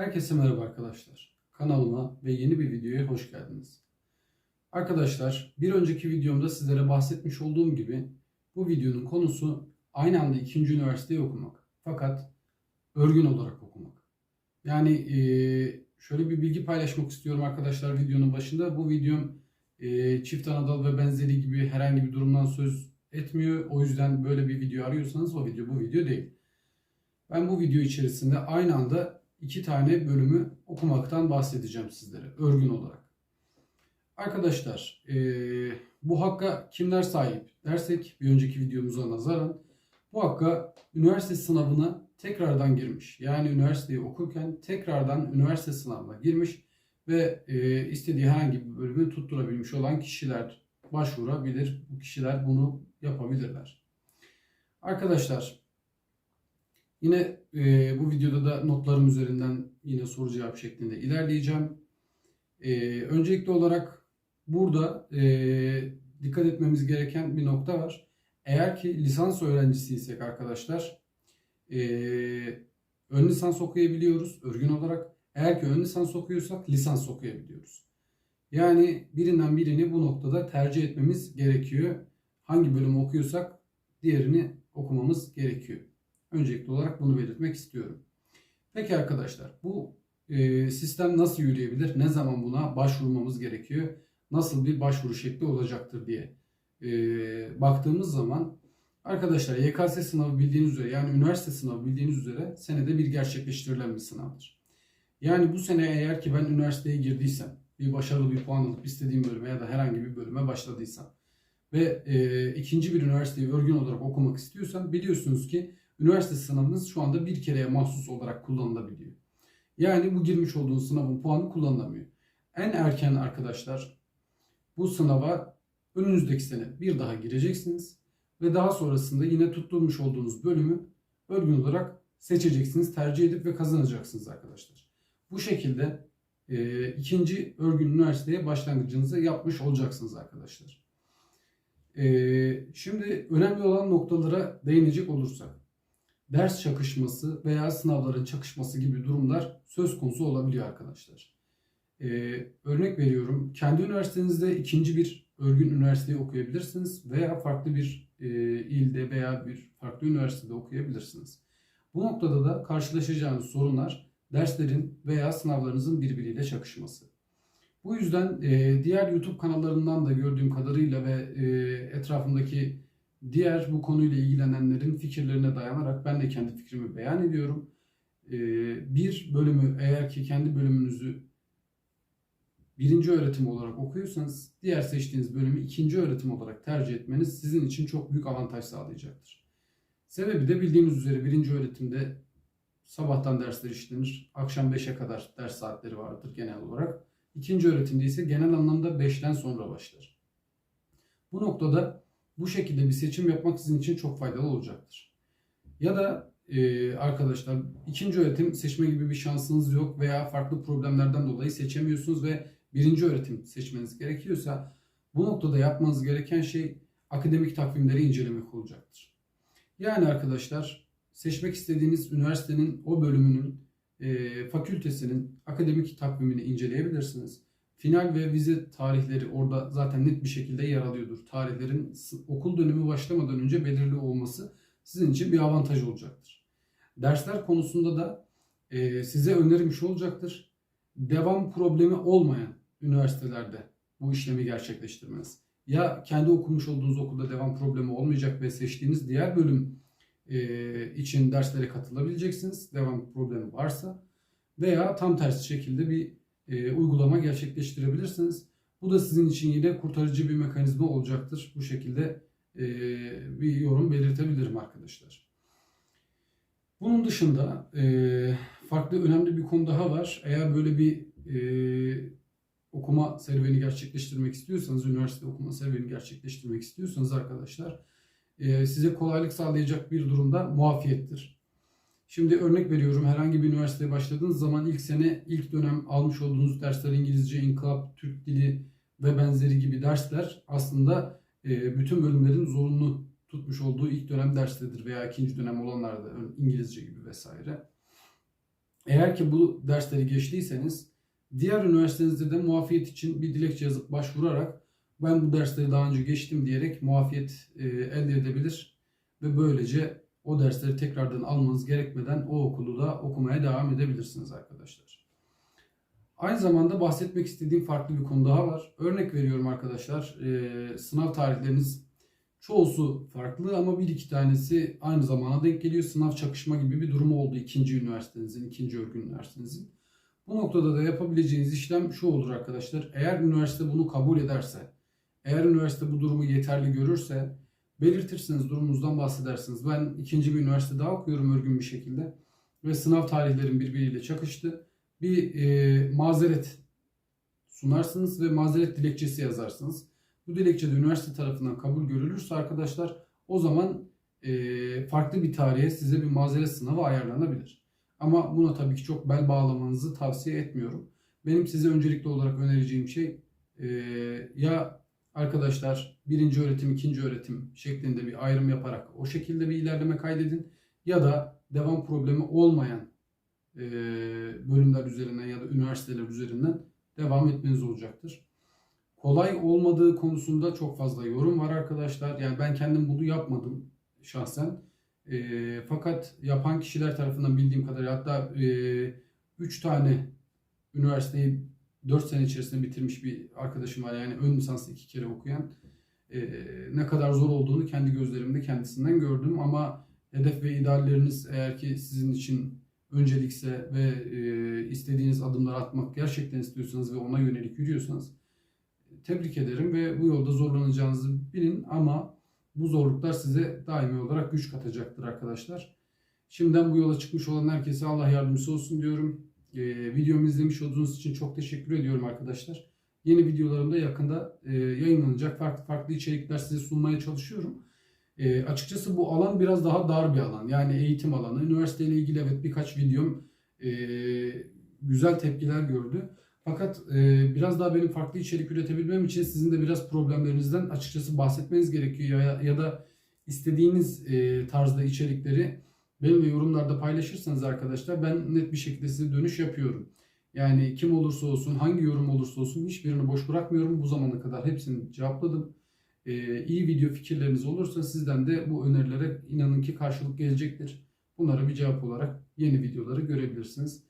Herkese merhaba arkadaşlar. Kanalıma ve yeni bir videoya hoş geldiniz. Arkadaşlar bir önceki videomda sizlere bahsetmiş olduğum gibi bu videonun konusu aynı anda ikinci üniversiteyi okumak. Fakat örgün olarak okumak. Yani eee, şöyle bir bilgi paylaşmak istiyorum arkadaşlar videonun başında. Bu videom eee, çift anadal ve benzeri gibi herhangi bir durumdan söz etmiyor. O yüzden böyle bir video arıyorsanız o video bu video değil. Ben bu video içerisinde aynı anda iki tane bölümü okumaktan bahsedeceğim sizlere örgün olarak. Arkadaşlar eee, bu hakka kimler sahip dersek bir önceki videomuza nazaran bu hakka üniversite sınavına tekrardan girmiş. Yani üniversiteyi okurken tekrardan üniversite sınavına girmiş ve eee, istediği herhangi bir bölümü tutturabilmiş olan kişiler başvurabilir. Bu kişiler bunu yapabilirler. Arkadaşlar Yine e, bu videoda da notlarım üzerinden yine soru cevap şeklinde ilerleyeceğim. E, öncelikli olarak burada e, dikkat etmemiz gereken bir nokta var. Eğer ki lisans öğrencisiysek arkadaşlar e, ön lisans okuyabiliyoruz örgün olarak. Eğer ki ön lisans okuyorsak lisans okuyabiliyoruz. Yani birinden birini bu noktada tercih etmemiz gerekiyor. Hangi bölümü okuyorsak diğerini okumamız gerekiyor. Öncelikli olarak bunu belirtmek istiyorum. Peki arkadaşlar bu e, sistem nasıl yürüyebilir? Ne zaman buna başvurmamız gerekiyor? Nasıl bir başvuru şekli olacaktır diye e, baktığımız zaman arkadaşlar YKS sınavı bildiğiniz üzere yani üniversite sınavı bildiğiniz üzere senede bir gerçekleştirilen bir sınavdır. Yani bu sene eğer ki ben üniversiteye girdiysem bir başarılı bir puan alıp istediğim bölüme ya da herhangi bir bölüme başladıysam ve e, ikinci bir üniversiteyi örgün olarak okumak istiyorsam biliyorsunuz ki üniversite sınavınız şu anda bir kereye mahsus olarak kullanılabiliyor. Yani bu girmiş olduğunuz sınavın puanı kullanılamıyor. En erken arkadaşlar bu sınava önünüzdeki sene bir daha gireceksiniz ve daha sonrasında yine tutturmuş olduğunuz bölümü örgün olarak seçeceksiniz, tercih edip ve kazanacaksınız arkadaşlar. Bu şekilde e, ikinci örgün üniversiteye başlangıcınızı yapmış olacaksınız arkadaşlar. E, şimdi önemli olan noktalara değinecek olursak ders çakışması veya sınavların çakışması gibi durumlar söz konusu olabiliyor arkadaşlar. Ee, örnek veriyorum. Kendi üniversitenizde ikinci bir örgün üniversiteyi okuyabilirsiniz veya farklı bir e, ilde veya bir farklı üniversitede okuyabilirsiniz. Bu noktada da karşılaşacağınız sorunlar derslerin veya sınavlarınızın birbiriyle çakışması. Bu yüzden e, diğer YouTube kanallarından da gördüğüm kadarıyla ve e, etrafımdaki Diğer bu konuyla ilgilenenlerin fikirlerine dayanarak ben de kendi fikrimi beyan ediyorum. Ee, bir bölümü eğer ki kendi bölümünüzü birinci öğretim olarak okuyorsanız diğer seçtiğiniz bölümü ikinci öğretim olarak tercih etmeniz sizin için çok büyük avantaj sağlayacaktır. Sebebi de bildiğiniz üzere birinci öğretimde sabahtan dersler işlenir. Akşam 5'e kadar ders saatleri vardır genel olarak. İkinci öğretimde ise genel anlamda 5'ten sonra başlar. Bu noktada bu şekilde bir seçim yapmak sizin için çok faydalı olacaktır. Ya da e, arkadaşlar ikinci öğretim seçme gibi bir şansınız yok veya farklı problemlerden dolayı seçemiyorsunuz ve birinci öğretim seçmeniz gerekiyorsa bu noktada yapmanız gereken şey akademik takvimleri incelemek olacaktır. Yani arkadaşlar seçmek istediğiniz üniversitenin o bölümünün e, fakültesinin akademik takvimini inceleyebilirsiniz. Final ve vize tarihleri orada zaten net bir şekilde yer alıyordur. Tarihlerin okul dönemi başlamadan önce belirli olması sizin için bir avantaj olacaktır. Dersler konusunda da e, size önerim olacaktır. Devam problemi olmayan üniversitelerde bu işlemi gerçekleştirmeniz. Ya kendi okumuş olduğunuz okulda devam problemi olmayacak ve seçtiğiniz diğer bölüm e, için derslere katılabileceksiniz. Devam problemi varsa veya tam tersi şekilde bir e, uygulama gerçekleştirebilirsiniz. Bu da sizin için yine kurtarıcı bir mekanizma olacaktır. Bu şekilde e, bir yorum belirtebilirim arkadaşlar. Bunun dışında e, farklı önemli bir konu daha var. Eğer böyle bir e, okuma serüveni gerçekleştirmek istiyorsanız, üniversite okuma serüveni gerçekleştirmek istiyorsanız arkadaşlar e, size kolaylık sağlayacak bir durumda muafiyettir. Şimdi örnek veriyorum herhangi bir üniversiteye başladığınız zaman ilk sene, ilk dönem almış olduğunuz dersler İngilizce, inkılap, Türk dili ve benzeri gibi dersler aslında e, bütün bölümlerin zorunlu tutmuş olduğu ilk dönem derslerdir veya ikinci dönem olanlarda İngilizce gibi vesaire. Eğer ki bu dersleri geçtiyseniz diğer üniversitenizde de muafiyet için bir dilekçe yazıp başvurarak ben bu dersleri daha önce geçtim diyerek muafiyet e, elde edebilir ve böylece o dersleri tekrardan almanız gerekmeden o okulu da okumaya devam edebilirsiniz arkadaşlar. Aynı zamanda bahsetmek istediğim farklı bir konu daha var. Örnek veriyorum arkadaşlar. e, sınav tarihleriniz çoğusu farklı ama bir iki tanesi aynı zamana denk geliyor. Sınav çakışma gibi bir durum oldu ikinci üniversitenizin, ikinci örgün üniversitenizin. Bu noktada da yapabileceğiniz işlem şu olur arkadaşlar. Eğer üniversite bunu kabul ederse, eğer üniversite bu durumu yeterli görürse belirtirsiniz, durumunuzdan bahsedersiniz. Ben ikinci bir üniversite daha okuyorum örgün bir şekilde ve sınav tarihlerim birbiriyle çakıştı. Bir e, mazeret sunarsınız ve mazeret dilekçesi yazarsınız. Bu dilekçe de üniversite tarafından kabul görülürse arkadaşlar o zaman e, farklı bir tarihe size bir mazeret sınavı ayarlanabilir. Ama buna tabii ki çok bel bağlamanızı tavsiye etmiyorum. Benim size öncelikli olarak önereceğim şey e, ya arkadaşlar birinci öğretim, ikinci öğretim şeklinde bir ayrım yaparak o şekilde bir ilerleme kaydedin. Ya da devam problemi olmayan e, bölümler üzerinden ya da üniversiteler üzerinden devam etmeniz olacaktır. Kolay olmadığı konusunda çok fazla yorum var arkadaşlar. Yani ben kendim bunu yapmadım şahsen. E, fakat yapan kişiler tarafından bildiğim kadarıyla hatta 3 tane üniversiteyi 4 sene içerisinde bitirmiş bir arkadaşım var. Yani ön lisansı iki kere okuyan. E, ne kadar zor olduğunu kendi gözlerimde kendisinden gördüm. Ama hedef ve idealleriniz eğer ki sizin için öncelikse ve e, istediğiniz adımları atmak gerçekten istiyorsanız ve ona yönelik yürüyorsanız tebrik ederim ve bu yolda zorlanacağınızı bilin ama bu zorluklar size daimi olarak güç katacaktır arkadaşlar. Şimdiden bu yola çıkmış olan herkese Allah yardımcısı olsun diyorum. Ee, videomu izlemiş olduğunuz için çok teşekkür ediyorum arkadaşlar. Yeni videolarımda yakında e, yayınlanacak farklı farklı içerikler size sunmaya çalışıyorum. E, açıkçası bu alan biraz daha dar bir alan. Yani eğitim alanı. Üniversiteyle ilgili evet birkaç videom e, güzel tepkiler gördü. Fakat e, biraz daha benim farklı içerik üretebilmem için sizin de biraz problemlerinizden açıkçası bahsetmeniz gerekiyor ya, ya da istediğiniz e, tarzda içerikleri benimle yorumlarda paylaşırsanız arkadaşlar ben net bir şekilde size dönüş yapıyorum. Yani kim olursa olsun, hangi yorum olursa olsun hiçbirini boş bırakmıyorum. Bu zamana kadar hepsini cevapladım. Ee, iyi video fikirleriniz olursa sizden de bu önerilere inanın ki karşılık gelecektir. Bunlara bir cevap olarak yeni videoları görebilirsiniz.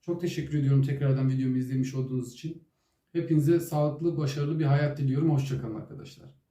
Çok teşekkür ediyorum tekrardan videomu izlemiş olduğunuz için. Hepinize sağlıklı, başarılı bir hayat diliyorum. Hoşçakalın arkadaşlar.